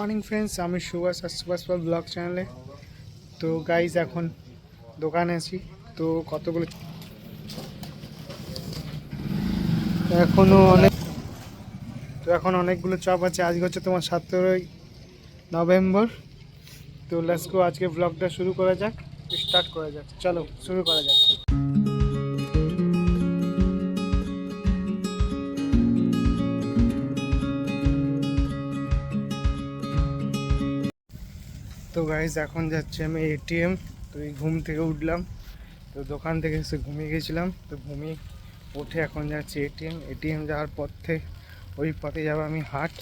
Morning friends আমি সুভাষ আর Subhash Pal blog চ্যানেলে। তো গাইজ এখন দোকানে আছি। তো কতগুলো এখনও অনেক তো এখন অনেকগুলো চপ আছে। আজকে হচ্ছে তোমার সতেরোই নভেম্বর। তো লেটস আজকে ব্লগটা শুরু করা যাক। স্টার্ট করা যাক। চলো, শুরু করা যাক। তো গাইজ এখন যাচ্ছি আমি এটিএম তো এই ঘুম থেকে উঠলাম। তো দোকান থেকে এসে ঘুমিয়ে গেছিলাম, তো ঘুমিয়ে উঠে এখন যাচ্ছি এটিএম এটিএম যাওয়ার পথে, ওই পথে যাব আমি হাট।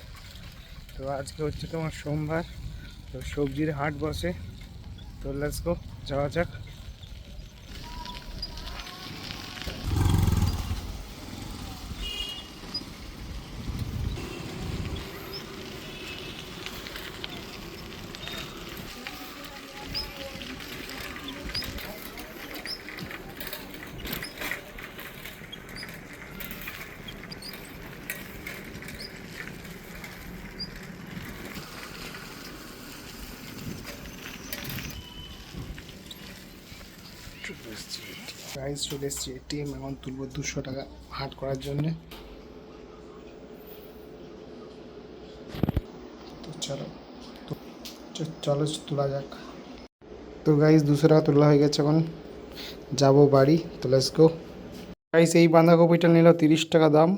তো আজকে হচ্ছে তোমার সোমবার, তো সবজির হাট বসে। তো লেটস গো যাওয়া যাক। প্রাইস চলে এসেছি এটিএম এখন তুলবো দুশো টাকা হাট করার জন্যে। তো চলো তো চলো তোলা যাক। তো গাইস দুশো টাকা তোলা হয়ে গেছে এখন। যাব বাড়ি, তো গো গাইস এই বাঁধাকপিটা নিল তিরিশ টাকা দাম।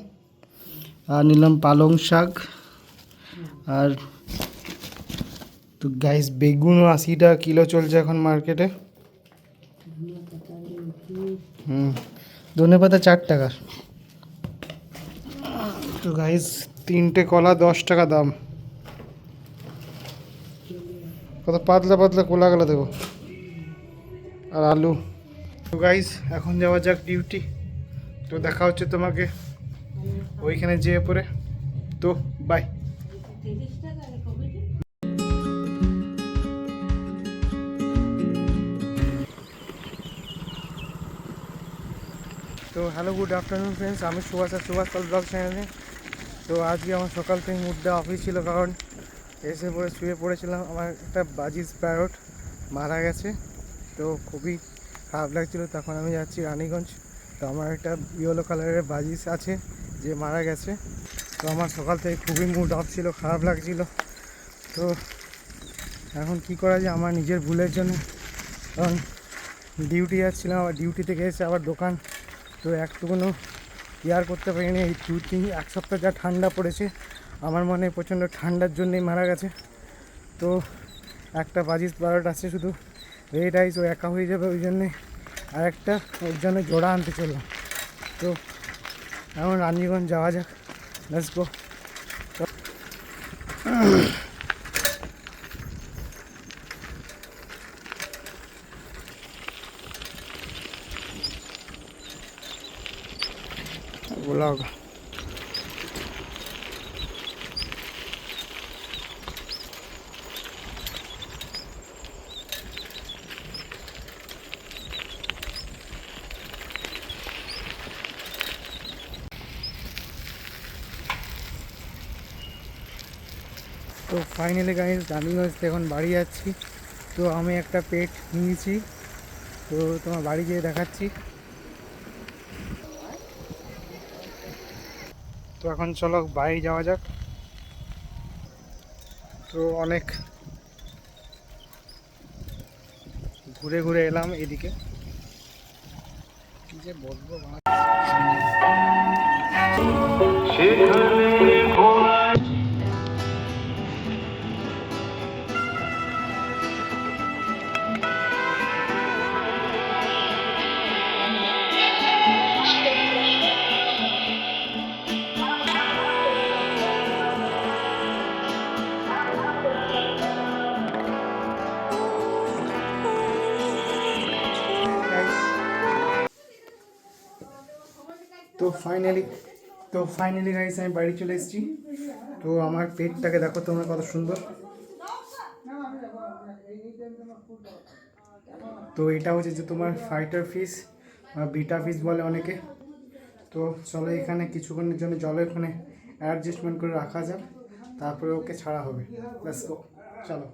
আর নিলাম পালং শাক। আর তো গাইস বেগুনও আশি টাকা কিলো চলছে এখন মার্কেটে হুম। ধনে পাতা চার টাকার তো গাইস তিনটে কলা দশ টাকা দাম। কত পাতলা পাতলা কোলাগুলো দেবো আর আলু। তো গাইস এখন যাওয়া যাক ডিউটি তো দেখা হচ্ছে তোমাকে। ওইখানে যেয়ে পরে। তো বাই তো হ্যালো গুড আফটারনুন ফ্রেন্ডস আমি সুভাষ, আর সুভাষ পাল ব্লগ চ্যানেলে তো আজকে আমার সকাল থেকে মুডটা অফিস ছিল, কারণ এসে পরে শুয়ে পড়েছিলাম। আমার একটা বাজিস প্যারট মারা গেছে। তো খুবই খারাপ লাগছিল। তখন আমি যাচ্ছি রানীগঞ্জ। তো আমার একটা ইয়েলো কালারের বাজিস আছে, যে মারা গেছে। তো আমার সকাল থেকে খুবই মুড অফ ছিল, খারাপ লাগছিল। তো এখন কি করা যায়? আমার নিজের ভুলের জন্য। কারণ ডিউটি যাচ্ছিলাম, আবার ডিউটি থেকে এসে আবার দোকান তো একটুকুনো কেয়ার করতে পারিনি। এই দু তিন, এক সপ্তাহ যা ঠান্ডা পড়েছে, আমার মনে প্রচণ্ড ঠান্ডার জন্যই মারা গেছে। তো একটা বাজিস বারোটা আছে শুধু। রেড আইস ও একা হয়ে যাবে ওই জন্যে। আর একটা ওর জন্য জোড়া আনতে চললাম। তো এখন রানীগঞ্জ যাওয়া যাক। লেটস গো ব্লগ তো ফাইনালি গাইজ থেকে এখন বাড়ি যাচ্ছি। তো আমি একটা পেট নিয়েছি। তো তোমার বাড়ি গিয়ে দেখাচ্ছি। তো এখন চলো বাড়ি যাওয়া যাক তো অনেক ঘুরে ঘুরে এলাম এদিকে কি যে বলব বাবা। তো ফাইনালি তো ফাইনালি গাইস আমি বাড়ি চলে এসেছি। তো আমার পেটটাকে দেখো তোমরা কত সুন্দর। তো এটা হচ্ছে যে তোমার ফাইটার ফিস বা বিটা ফিস বলে অনেকে। তো চলো এখানে কিছুক্ষণের জন্য জলে ওখানে অ্যাডজাস্টমেন্ট করে রাখা যাক, তারপরে ওকে ছাড়া হবে। ব্যাস চলো।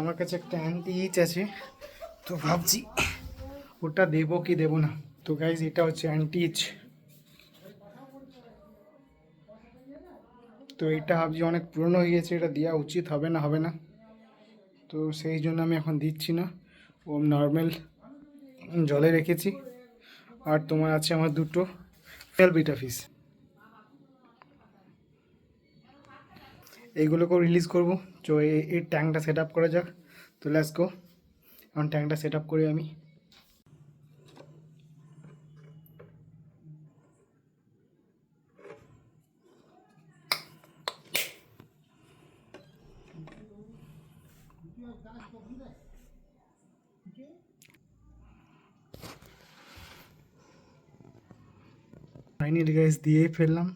আমার কাছে একটা অ্যান্টি ইচ আছে, তো ভাবছি ওটা দেবো কি দেবো না। তো গাইজ এটা হচ্ছে অ্যান্টি ইচ তো এটা ভাবছি অনেক পুরনো হয়ে গেছে, এটা দেওয়া উচিত হবে না হবে না। তো সেই জন্য আমি এখন দিচ্ছি না। ও নর্মাল জলে রেখেছি। আর তোমার আছে আমার দুটো ফেল বিটা ফিস এইগুলোকেও রিলিজ করব। তো এই ট্যাঙ্কটা সেট আপ করা যাক। তো লেটস গো এখন ট্যাঙ্কটা সেট আপ করি আমি। ফাইনালি গাইস দিয়েই ফেললাম।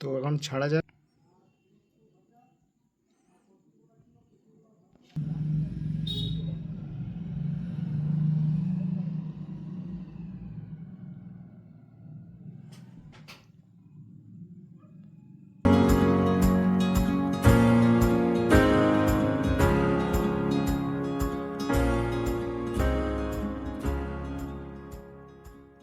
তো এখন ছাড়া যাক।